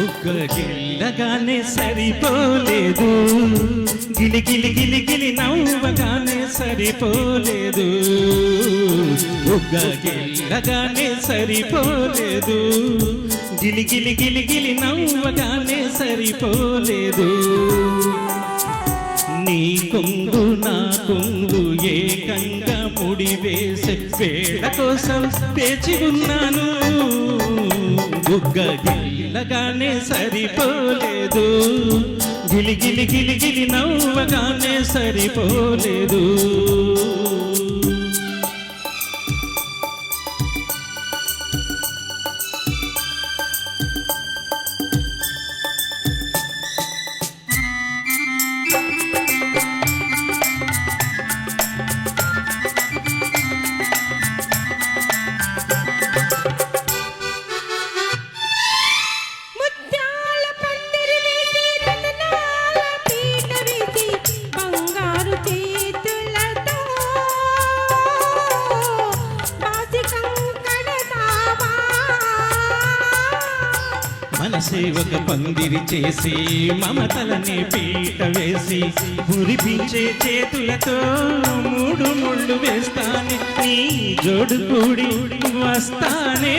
గిల్లగానే సరిపోలేదు. గిలి గిలి గిలి గిలి నవ్వగానే సరిపోలేదు. ఒక్క గిల్లగానే సరిపోలేదు. గిలి గిలి గిలి గిలి నవ్వగానే సరిపోలేదు. నీ కొంగు నా కొంగు ఏకంగా ముడివేసే వేళ కోసం పేచి ఉన్నాను. బుగ్గ గిల్లగానే సరిపోలేదు. గిలి గిలి గిలి గిలి నవ్వగానే సరిపోలేదు. ఒక పందిరి చేసి మమతలని పీట వేసి మురిపించే చేతులతో మూడు ముళ్ళు వేస్తానే నీ జోడు కూడి వస్తానే.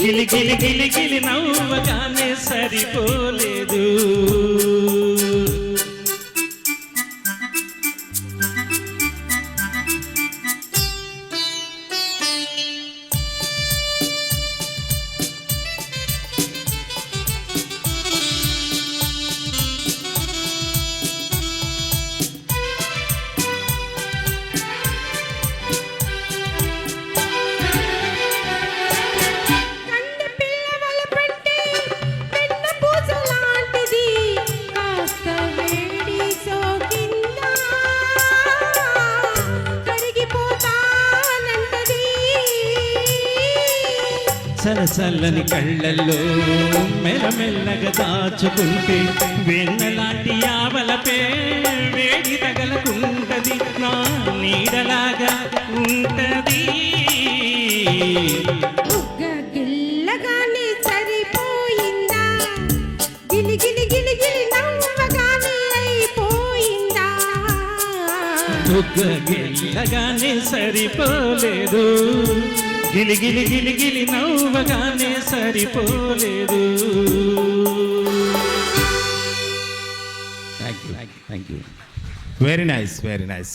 గిలి గిలి గిలి గిలి నవ్వగానే సరిపోలేదు సలసల్లని కళ్ళల్లో మెల్లమెల్లగా దాచుకుంటే వెన్నలాంటి ఆవలపే వేడి తగలకుంటది. నా నీడలాగా ఉంటది. గిల్లగానే సరిపోలేదు. గిలి గిలి గిలి గిలి నవ్వగానే సరిపోలేదు. Thank you very nice very nice